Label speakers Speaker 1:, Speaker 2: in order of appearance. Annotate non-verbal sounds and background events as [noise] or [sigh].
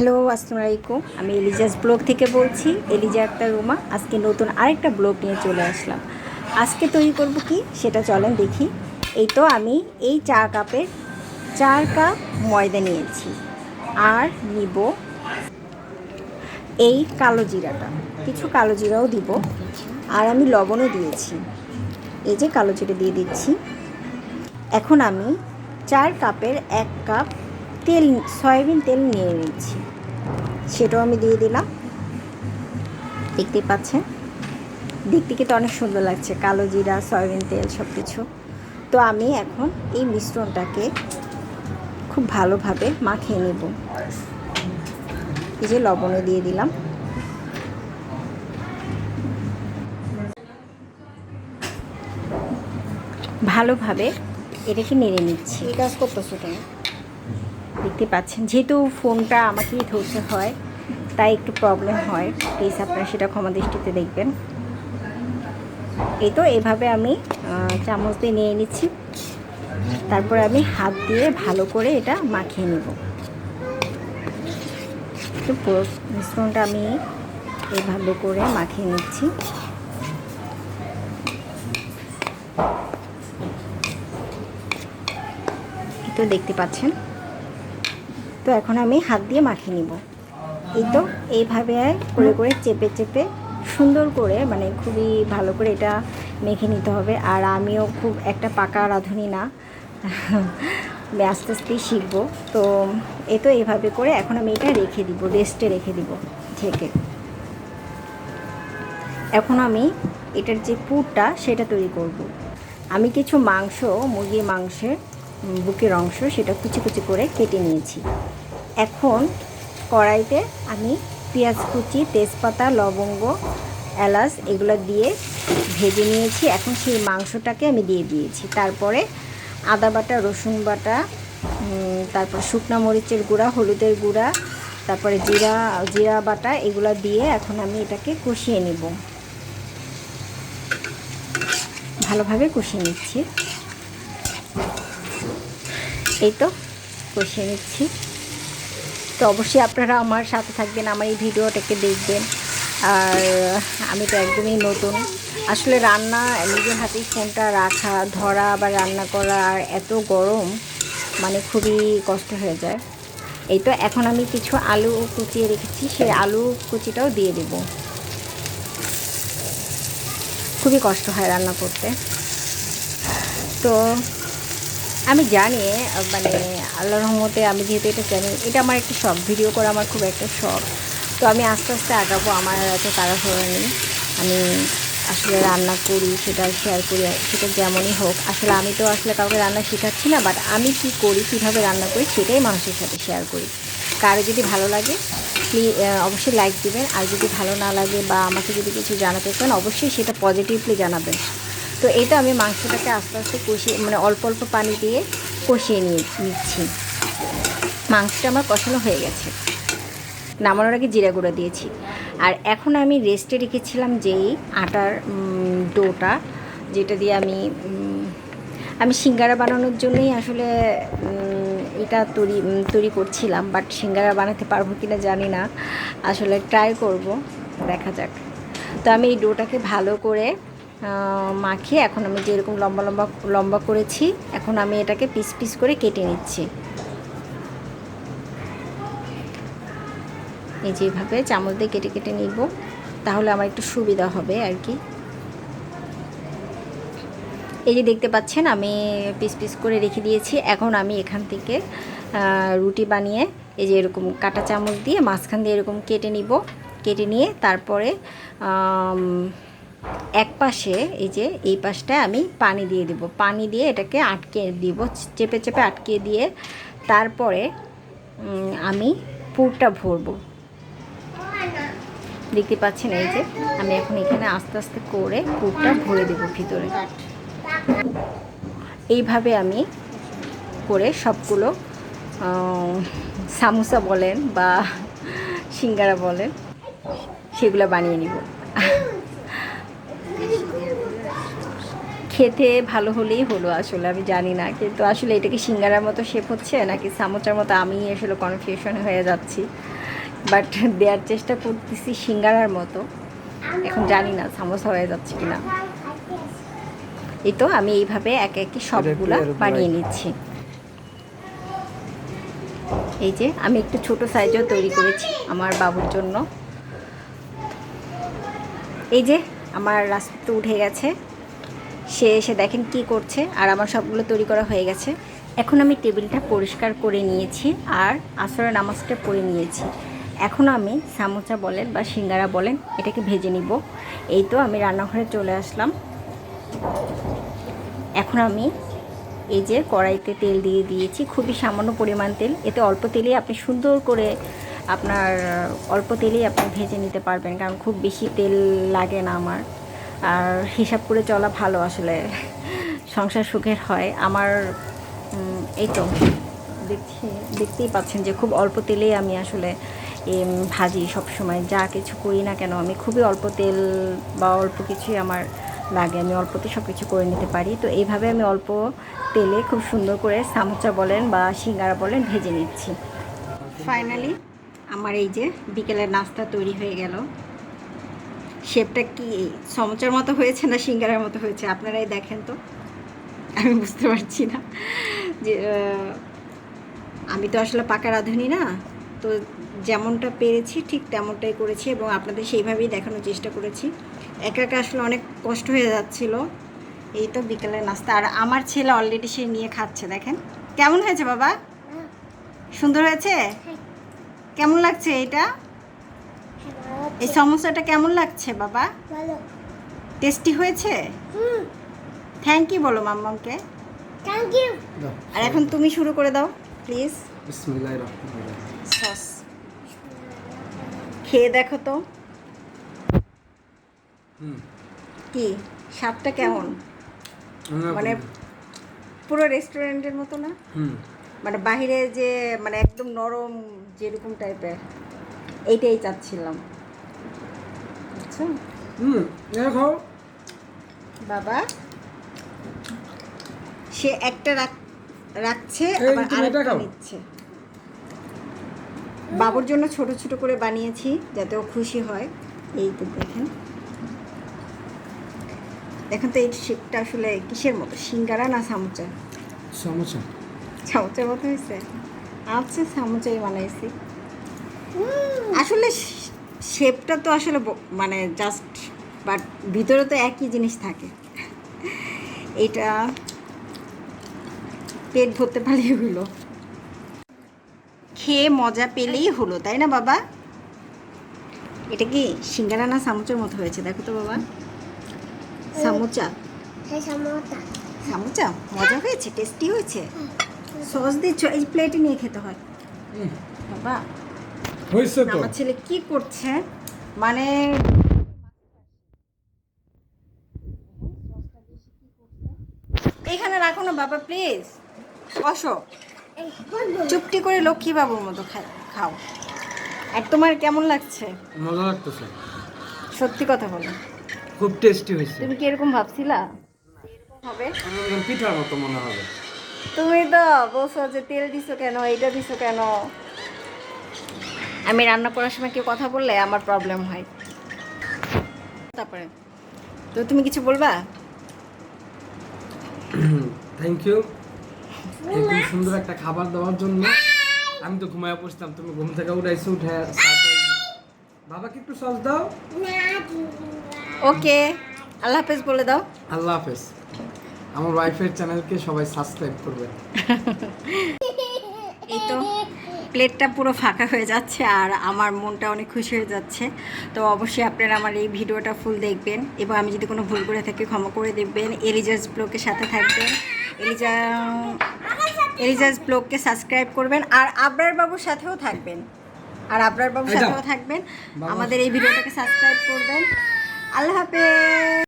Speaker 1: Hello, আসসালামু আলাইকুম। আমি এলিজাস ব্লগ থেকে বলছি, এলিজা আক্তার রুমা। আজকে নতুন আরেকটা ব্লগ নিয়ে চলে আসলাম। আজকে তৈরি করব কি, সেটা চলেন দেখি। এই তো আমি এই চা কাপের, চার কাপ ময়দা নিয়েছি আর নিব এই কালো জিরাটা। কিছু কালো জিরাও দিব আর আমি লবণও দিয়েছি। এই যে কালো জিরা দিয়ে দিচ্ছি। এখন আমি চার কাপের এক কাপ তেল, সয়াবিন তেল নিয়ে নিচ্ছি। সেটাও আমি দিয়ে দিলাম। দেখতে পাচ্ছেন? দেখতে কিন্তু অনেক সুন্দর লাগছে। কালো জিরা, সয়াবিন তেল সব কিছু তো আমি এখন এই মিশ্রণটাকে খুব ভালোভাবে মাখিয়ে নেব। এই যে লবণে দিয়ে দিলাম। ভালোভাবে এটাকে নেড়ে নিচ্ছি।
Speaker 2: এই কাজ করতেছো
Speaker 1: দেখতে পাচ্ছেন। যেহেতু ফোনটা আমাকেই ধরতে হয়, তাই একটু প্রবলেম হয়। প্লিজ আপনারা সেটা ক্ষমা দৃষ্টিতে দেখবেন। এই তো, এভাবে আমি চামচ দিয়ে নিয়ে নিচ্ছি। তারপরে আমি হাত দিয়ে ভালো করে এটা মাখিয়ে নেব। তো পুরো মিশ্রণটা আমি এভাবে করে মাখিয়ে নিচ্ছি। তো দেখতে পাচ্ছেন। তো এখন আমি হাত দিয়ে মাখিয়ে নিব। এই তো, এইভাবে করে করে চেপে চেপে সুন্দর করে মানে খুবই ভালো করে এটা মেখে নিতে হবে। আর আমিও খুব একটা পাকা রাঁধুনি না। আস্তে আস্তেই শিখব। তো এ তো এইভাবে করে এখন আমি এটা রেখে দিব রেস্টে রেখে দিব ঢেকে। এখন আমি এটার যে পুরটা সেটা তৈরি করব। আমি কিছু মাংস, মুরগির মাংসের বুকের অংশ সেটা কুচি কুচি করে কেটে নিয়েছি। এখন কড়াইতে আমি পেঁয়াজ কুচি, তেজপাতা, লবঙ্গ, এলাচ এগুলো দিয়ে ভেজে নিয়েছি। এখন সেই মাংসটাকে আমি দিয়ে দিয়েছি। তারপরে আদা বাটা, রসুন বাটা তারপর শুকনো মরিচের গুঁড়া, হলুদের গুঁড়া, তারপরে জিরা জিরা বাটা এগুলো দিয়ে এখন আমি এটাকে কষিয়ে নেব। ভালোভাবে কষিয়ে নিচ্ছি। এই তো, কষিয়ে নিচ্ছি। তো অবশ্যই আপনারা আমার সাথে থাকবেন, আমার এই ভিডিওটাকে দেখবেন। আর আমি তো একদমই নতুন। আসলে রান্না, নিজের হাতেই ফোনটা রাখা, ধরা বা রান্না করা আর এত গরম মানে খুবই কষ্ট হয়ে যায়। এই তো, এখন আমি কিছু আলু কুচিয়ে রেখেছি, সেই আলু কুচিটাও দিয়ে দেব। খুবই কষ্ট হয় রান্না করতে। তো আমি জানি মানে আল্লাহ রহমতে আমি যেহেতু এটা জানি, এটা আমার একটা শখ ভিডিও করা আমার খুব একটা শখ। তো আমি আস্তে আস্তে আগাবো, আমার এত তাড়াহুড়ো নেই। আমি আসলে রান্না করি, সেটা শেয়ার করি, সেটা যেমনই হোক। আসলে আমি তো আসলে কাউকে রান্না শেখাচ্ছি না বাট আমি কি করি, কীভাবে রান্না করি, সেটাই মানুষের সাথে শেয়ার করি। কারও যদি ভালো লাগে প্লিজ অবশ্যই লাইক দিবেন। আর যদি ভালো না লাগে বা আমাকে যদি কিছু জানাতে চান, অবশ্যই সেটা পজিটিভলি জানাবেন। তো এটা আমি মাংসটাকে আস্তে আস্তে কষিয়ে মানে অল্প অল্প পানি দিয়ে কষিয়ে নিয়ে নিচ্ছি। মাংসটা আমার কষানো হয়ে গেছে। নামানোর আগে জিরা গুঁড়ো দিয়েছি। আর এখন আমি রেস্টে রেখেছিলাম যেই আটার ডোটা, যেটা দিয়ে আমি আমি সিঙ্গারা বানানোর জন্যই আসলে এটা তৈরি তৈরি করছিলাম। বাট সিঙ্গারা বানাতে পারব কি না জানি না। আসলে ট্রাই করব। দেখা যাক। তো আমি এই ডোটাকে ভালো করে মাখিয়ে এখন আমি যেরকম লম্বা লম্বা লম্বা করেছি, এখন আমি এটাকে পিস পিস করে কেটে নিচ্ছি। এই যেভাবে চামচ দিয়ে কেটে কেটে নিব, তাহলে আমার একটু সুবিধা হবে আর কি। এই যে দেখতে পাচ্ছেন, আমি পিস পিস করে রেখে দিয়েছি। এখন আমি এখান থেকে রুটি বানিয়ে এই যে এরকম কাটা চামচ দিয়ে মাঝখান দিয়ে এরকম কেটে নিব। কেটে নিয়ে তারপরে এক পাশে, এই যে, এই পাশটায় আমি পানি দিয়ে দিব। পানি দিয়ে এটাকে আটকে দিব, চেপে চেপে আটকে দিয়ে তারপরে আমি পুরটা ভরবো। দেখতে পাচ্ছেন এই যে, আমি এখন এখানে আস্তে আস্তে করে পুরটা ভরে দেবো ভিতরে। এইভাবে আমি করে সবগুলো সামোসা বলেন বা সিঙ্গারা বলেন, সেগুলো বানিয়ে নিব। খেতে ভালো হলেই হলো আসলে আমি জানি না। কিন্তু আসলে এটা কি সিঙ্গারার মতো শেপ হচ্ছে নাকি সামোচার মতো আমি আসলে কনফিউশন হয়ে যাচ্ছি। বাট দেওয়ার চেষ্টা করতেছি সিঙ্গারার মতো। এখন জানি না সামোসা হয়ে যাচ্ছে কিনা। এই তো আমি এইভাবে একে একে সবগুলা বানিয়ে নিচ্ছি। এই যে আমি একটু ছোট সাইজও তৈরি করেছি আমার বাবুর জন্য। এই যে আমার রাস্তা উঠে গেছে। সে এসে দেখেন কি করছে, আর আমার সবগুলো তৈরি করা হয়ে গেছে। এখন আমি টেবিলটা পরিষ্কার করে নিয়েছি আর আসরের নামাজটা পড়ে নিয়েছি। এখন আমি সামোসা বলেন বা সিঙ্গারা বলেন, এটাকে ভেজে নিব। এই তো আমি রান্নাঘরে চলে আসলাম। এখন আমি এই যে কড়াইতে তেল দিয়ে দিয়েছি, খুবই সামান্য পরিমাণ তেল। এতে অল্প তেলেই আপনি সুন্দর করে আপনার, অল্প তেলেই আপনি ভেজে নিতে পারবেন, কারণ খুব বেশি তেল লাগে না আমার। আর হিসাব করে চলা ভালো আসলে। সংসার সুখের হয়। আমার এই তো দেখছি, দেখতেই পাচ্ছেন যে খুব অল্প তেলেই আমি আসলে ভাজি সবসময়। যা কিছু করি না কেন, আমি খুবই অল্প তেল বা অল্প কিছুই আমার লাগে। আমি অল্পতে সব কিছু করে নিতে পারি। তো এইভাবে আমি অল্প তেলে খুব সুন্দর করে সামোচা বলেন বা সিঙ্গারা বলেন ভেজে নিচ্ছি। ফাইনালি আমার এই যে বিকেলের নাস্তা তৈরি হয়ে গেল। শেপটা কি সমচার মতো হয়েছে না সিঙ্গারের মতো হয়েছে? আপনারাই দেখেন তো। আমি বুঝতে পারছি না। যে আমি তো আসলে পাকা রাঁধুনি না। তো যেমনটা পেরেছি ঠিক তেমনটাই করেছি এবং আপনাদের সেইভাবেই দেখানোর চেষ্টা করেছি। একা একা আসলে অনেক কষ্ট হয়ে যাচ্ছিল। এই তো বিকেলের নাস্তা। আর আমার ছেলে অলরেডি সে নিয়ে খাচ্ছে দেখেন। কেমন হয়েছে বাবা? সুন্দর হয়েছে? কেমন লাগছে এটা এই সমস্যাটা কেমন লাগছে বাবা? টেস্টি হয়েছে? থ্যাংক ইউ বলো মাম্মামকে।
Speaker 3: থ্যাংক ইউ
Speaker 1: আর এখন তুমি শুরু করে দাও প্লিজ
Speaker 2: বিসমিল্লাহির রহমানির রহিম।
Speaker 1: সস খেয়ে দেখো তো।
Speaker 2: হুম।
Speaker 1: কি? স্বাদটা কেমন? মানে পুরো রেস্টুরেন্টের মতো না?
Speaker 2: হুম।
Speaker 1: মানে বাইরে যে মানে একদম নরম যেরকম টাইপের এইটাই চাচ্ছিলাম।
Speaker 2: হুম দেখো
Speaker 1: বাবা সে একটা রাখছে
Speaker 2: এই,
Speaker 1: আবার আরেকটা নিচ্ছে। বাবুর জন্য ছোট ছোট করে বানিয়েছি যাতে ও খুশি হয়। এই তো দেখেন। এখন তো এই শেপটা আসলে কিসের মতো? সিঙ্গারা না সামুচা?
Speaker 2: সমস্যা
Speaker 1: চামচের মতো হয়েছে? আচ্ছা সামুচাই বানাইছি। আসলে শেপটা তো আসলে মানে জাস্ট বাট ভিতরে তো একই জিনিস থাকে। এটা পেট ভরতে পারলেই হলো। খেয়ে মজা পেলেই হলো তাই না বাবা? এটা কি সিঙ্গারা না সামুচের মতো হয়েছে? দেখো তো বাবা। সামুচা।
Speaker 3: হ্যাঁ
Speaker 1: সামুচা? মজা হয়েছে? টেস্টি হয়েছে? সস দিচ্ছ? এই প্লেটে নিয়ে খেতে হয়। বাবা।
Speaker 2: হয়েছে তো?
Speaker 1: আমার ছেলে কি করছে? মানে এখানে রাখো না বাবা প্লিজ বসো। চুপটি করে লক্ষ্মী বাবুর মতো খাও। আর তোমার কেমন লাগছে?
Speaker 2: মজা লাগতেছে।
Speaker 1: সত্যি কথা বলো।
Speaker 2: খুব টেস্টি হয়েছে।
Speaker 1: তুমি কি এরকম ভাবছিলা? হবে।
Speaker 2: পিঠার মতো মনে হবে।
Speaker 1: তুমি তো বলছো যে তেল দিছো কেন এটা দিছো কেন? আমি রান্না করার সময় কেউ কথা বললে আমার প্রবলেম হয়। তারপরে তো তুমি কিছু বলবা?
Speaker 2: থ্যাংক ইউ এরকম সুন্দর একটা খাবার দেওয়ার জন্য আমি তো ঘুমায় পড়ছিলাম তুমি ঘুম থেকে উঠাইছো উঠে বাবাকে একটু সস দাও।
Speaker 1: ওকে আল্লাহ হাফেজ বলে দাও।
Speaker 2: আল্লাহ হাফেজ। আমার ওয়াইফের চ্যানেলকে সবাই সাবস্ক্রাইব করবে। [laughs]
Speaker 1: এই তো। [laughs] প্লেটটা পুরো ফাঁকা হয়ে যাচ্ছে আর আমার মনটা অনেক খুশি হয়ে যাচ্ছে। তো অবশ্যই আপনারা আমার এই ভিডিওটা ফুল দেখবেন। এবং আমি যদি কোনো ভুল করে থাকি ক্ষমা করে দেবেন। এলিজাস ব্লগের সাথে থাকবেন। এলিজা এলিজাস ব্লগকে সাবস্ক্রাইব করবেন। আর আবরার বাবুর সাথেও থাকবেন। আর আবরার বাবুর সাথেও থাকবেন। আমাদের এই ভিডিওটাকে সাবস্ক্রাইব করবেন। আল্লাহ হাফেজ।